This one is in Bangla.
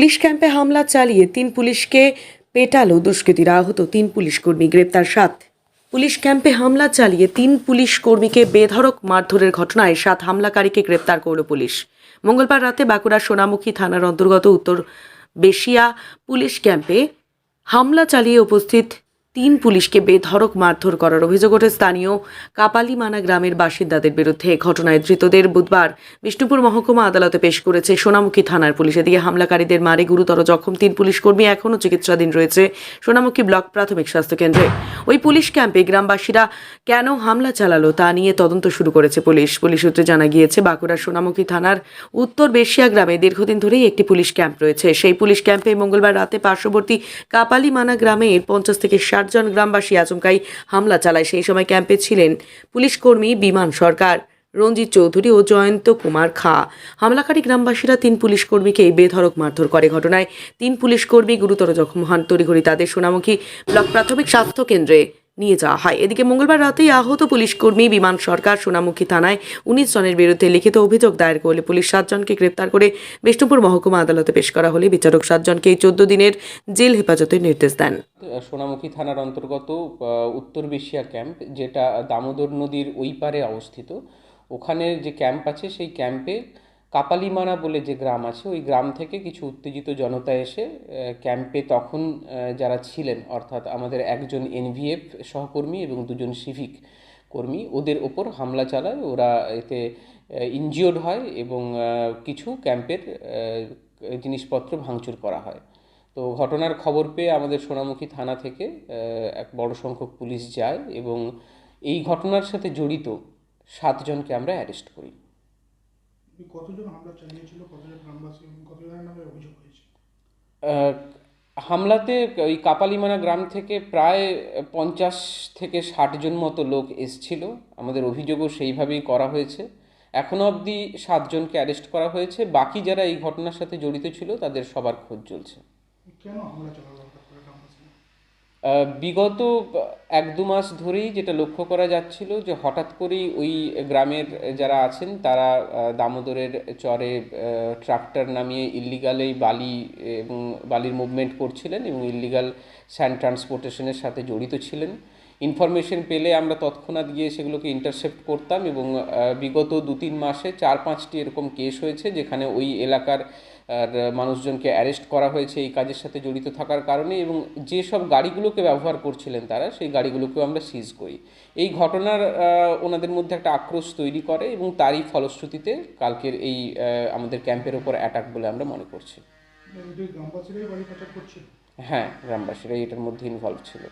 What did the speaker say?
পুলিশ ক্যাম্পে হামলা চালিয়ে তিন পুলিশকে পেটালো দুষ্কৃতীরা। আহত তিন পুলিশ কর্মী গ্রেপ্তার সাত। পুলিশ ক্যাম্পে হামলা চালিয়ে তিন পুলিশ কর্মীকে বেধড়ক মারধরের ঘটনায় সাত হামলাকারীকে গ্রেপ্তার করল পুলিশ। মঙ্গলবার রাতে বাঁকুড়া সোনামুখী থানার অন্তর্গত উত্তর বেশিয়া পুলিশ ক্যাম্পে হামলা চালিয়ে উপস্থিত তিন পুলিশকে বেধড়ক মারধর করার অভিযোগ ওঠে স্থানীয় কাপালিমানা গ্রামের বাসিন্দাদের বিরুদ্ধে। ঘটনায় ধৃতদের বুধবার বিষ্ণুপুর মহকুমা আদালতে পেশ করেছে সোনামুখী থানার পুলিশ। এদিকে হামলাকারীদের মারে গুরুতর জখম তিন পুলিশ কর্মী এখনও চিকিৎসাধীন রয়েছে সোনামুখী ব্লক প্রাথমিক স্বাস্থ্য কেন্দ্রে। ওই পুলিশ ক্যাম্পে গ্রামবাসীরা কেন হামলা চালালো তা নিয়ে তদন্ত শুরু করেছে পুলিশ। পুলিশ সূত্রে জানা গিয়েছে, বাঁকুড়ার সোনামুখী থানার উত্তর বেশিয়া গ্রামে দীর্ঘদিন ধরেই একটি পুলিশ ক্যাম্প রয়েছে। সেই পুলিশ ক্যাম্পে মঙ্গলবার রাতে পার্শ্ববর্তী কাপালিমানা গ্রামের পঞ্চাশ থেকে ষাট জন গ্রামবাসী আচমকাই হামলা চালায়। সেই সময় ক্যাম্পে ছিলেন পুলিশ কর্মী বিমান সরকার রঞ্জিত চৌধুরী ও জয়ন্ত কুমার খা। হামলাকারী গ্রামবাসীরা তিন পুলিশ কর্মীকে বেধড়ক মারধর করে। ঘটনায় তিন পুলিশ কর্মী গুরুতর জখম হন। তড়িঘড়ি তাদের সোনামুখী ব্লক প্রাথমিক স্বাস্থ্য কেন্দ্রে নিয়ে যাওয়া হয়। এদিকে মঙ্গলবার রাতেই আহত পুলিশ কর্মী বিমান সরকার সোনামুখী থানায় উনিশ জনের বিরুদ্ধে লিখিত অভিযোগ দায়ের করলে পুলিশ সাতজনকে গ্রেপ্তার করে বিষ্ণুপুর মহকুমা আদালতে পেশ করা হলে বিচারক সাতজনকে চোদ্দ দিনের জেল হেফাজতের নির্দেশ দেন। সোনামুখী থানার অন্তর্গত উত্তর বেশিয়া ক্যাম্প, যেটা দামোদর নদীর ওই পারে অবস্থিত, ওখানে যে ক্যাম্প আছে, সেই ক্যাম্পে কাপালিমানা বলে যে গ্রাম আছে, ওই গ্রাম থেকে কিছু উত্তেজিত জনতা এসে ক্যাম্পে তখন যারা ছিলেন, অর্থাৎ আমাদের একজন এনভিএফ সহকর্মী এবং দুজন সিভিক কর্মী, ওদের ওপর হামলা চালায়। ওরা এতে ইনজিওর্ড হয় এবং কিছু ক্যাম্পের জিনিসপত্র ভাঙচুর করা হয়। তো ঘটনার খবর পেয়ে আমাদের সোনামুখী থানা থেকে এক বড় সংখ্যক পুলিশ যায় এবং এই ঘটনার সাথে জড়িত সাতজনকে আমরা অ্যারেস্ট করি। কতজন হামলা চালিয়েছিল কতজন গ্রামবাসী কতজনের নামে অভিযোগ হয়েছে? হামলাতে ওই কাপালিমানা গ্রাম থেকে প্রায় পঞ্চাশ থেকে ষাট জন মতো লোক এসছিল। আমাদের অভিযোগও সেইভাবেই করা হয়েছে। এখনও অবধি সাতজনকে অ্যারেস্ট করা হয়েছে। বাকি যারা এই ঘটনার সাথে জড়িত ছিল তাদের সবার খোঁজ চলছে। বিগত এক দু মাস ধরেই যেটা লক্ষ্য করা যাচ্ছিল যে হঠাৎ করেই ওই গ্রামের যারা আছেন, তারা দামোদরের চরে ট্রাক্টর নামিয়ে ইল্লিগালেই বালি এবং বালির মুভমেন্ট করছিলেন এবং ইল্লিগাল স্যান্ড ট্রান্সপোর্টেশনের সাথে জড়িত ছিলেন। ইনফরমেশন পেলে আমরা তৎক্ষণাৎ গিয়ে সেগুলোকে ইন্টারসেপ্ট করতাম এবং বিগত দু তিন মাসে চার পাঁচটি এরকম কেস হয়েছে যেখানে ওই এলাকার আর মানুষজনকে অ্যারেস্ট করা হয়েছে এই কাজের সাথে জড়িত থাকার কারণে এবং যেসব গাড়িগুলোকে ব্যবহার করছিলেন তারা সেই গাড়িগুলোকেও আমরা সিজ করি। এই ঘটনার ওনাদের মধ্যে একটা আক্রোশ তৈরি করে এবং তারই ফলশ্রুতিতে কালকের এই আমাদের ক্যাম্পের ওপর অ্যাটাক বলে আমরা মনে করছি। গ্রামবাসীরাই বাড়ি হ্যাঁ গ্রামবাসীরা এটার মধ্যে ইনভলভ ছিল।